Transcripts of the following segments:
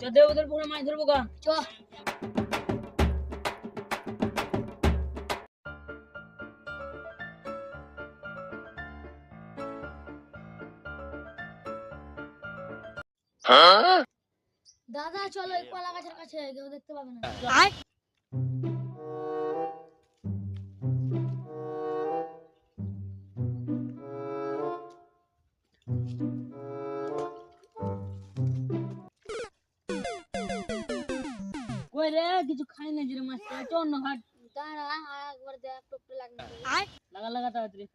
চ দেব ওদের পুরো মাছ ধরবো গা। চ। দাদা চলো এই কলা গাছের কাছে কেউ দেখতে পাবে না। কই রে কিছু খাই না জিরে মাছ চ অন্য ঘাট দাঁড়া একবার দেখ টুকটু লাগবে। লাগা লাগা তাড়াতাড়ি।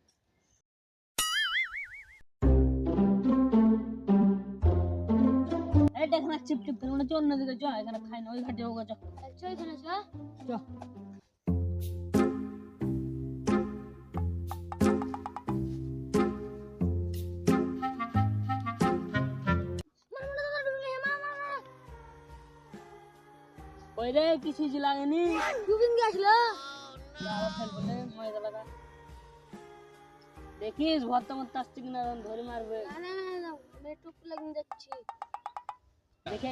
এটা দেখ না চিপ চিপ করে অন্য দিকে চ এখানে খাই না ওই ঘাটে ওগো চ। চ এখানে চ। চ। ওই রে কিছু লাগেনি। ডুবিং গেছিল দেখিস ভর্তা মর্তা আসছে কিনা ধরে মারবে। না না না না আমি টুকটু যাচ্ছি। দেখে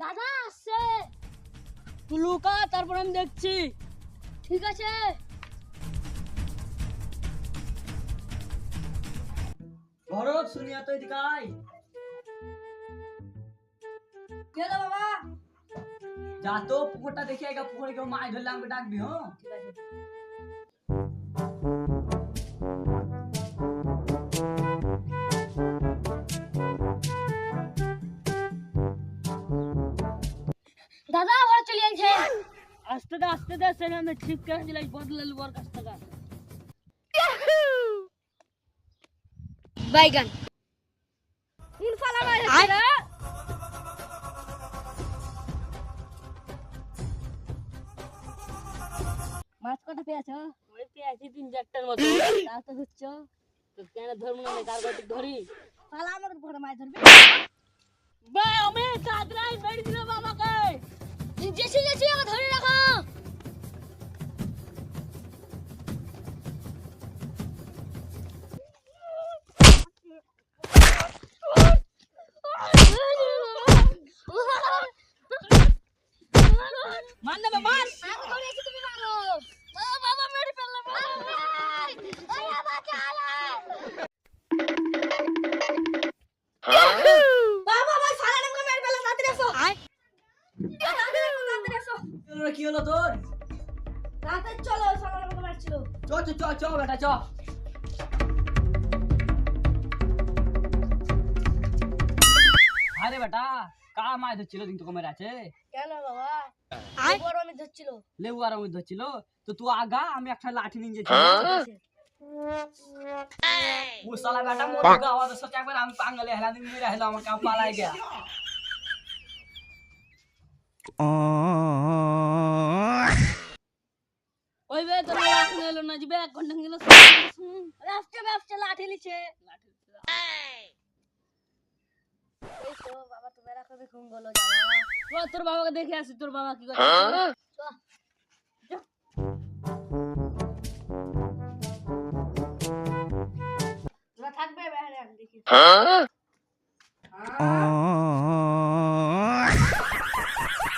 দাদা আসছে। তুই লুকা তারপর আমি দেখছি। ঠিক আছে। ভরত শুনিয়া তো এদিকে আয়। কে রে বাবা? যা তো পুকুরটা দেখে আগে পুকুরে কেউ মাছ ধরলে আমাকে ডাকবি হ্যাঁ দাদা ঘরে চলে আস্তে দে আস্তে দে সেখানে আমি ঠিক করে দিলাই বদলে ওর কাছ থেকে। বাইগান কোন ফালা মারে রে মাছ কটা পেয়েছ ওই পেয়েছি তিন চারটার মতো তা তো হচ্ছে তো কেন ধরবো না কার কাছে ধরি ফালা আমাদের ঘরে মাছ ধরবে বে আমি কাদরাই বেড়ে দিল বাবাকে জেসি জেসি আমাকে ধরে রাখো কি হলো রে, কি হলো তোর? তাড়াতাড়ি চলো আমাকে মারছিল চ চ চ বেটা চ। বেটা কা মাছ ধরছিল দিন তো কমের আছে কেন বাবা? বড় আমি ধরছিল। লেবু আর আমি ধরছিল। তো তুই আগা আমি একটা লাঠি নিয়ে যেছি ও সালা বেটা মোর গাওয়া তো সত্যি একবার আমি পাঙ্গলে হেলা দিন মেরে হেলা আমার কাম পালাই গয়া ওই বে তোর লাখ নিলো না যাবে এক ঘণ্টা গেল। রাস্তা ব্যবসা লাঠি লিছে এই তো বাবা তুমি রাখো দেখুন বলো জানা তোর বাবাকে দেখে আসি তোর বাবা কি করে তোরা থাকবে বাইরে আমি দেখি।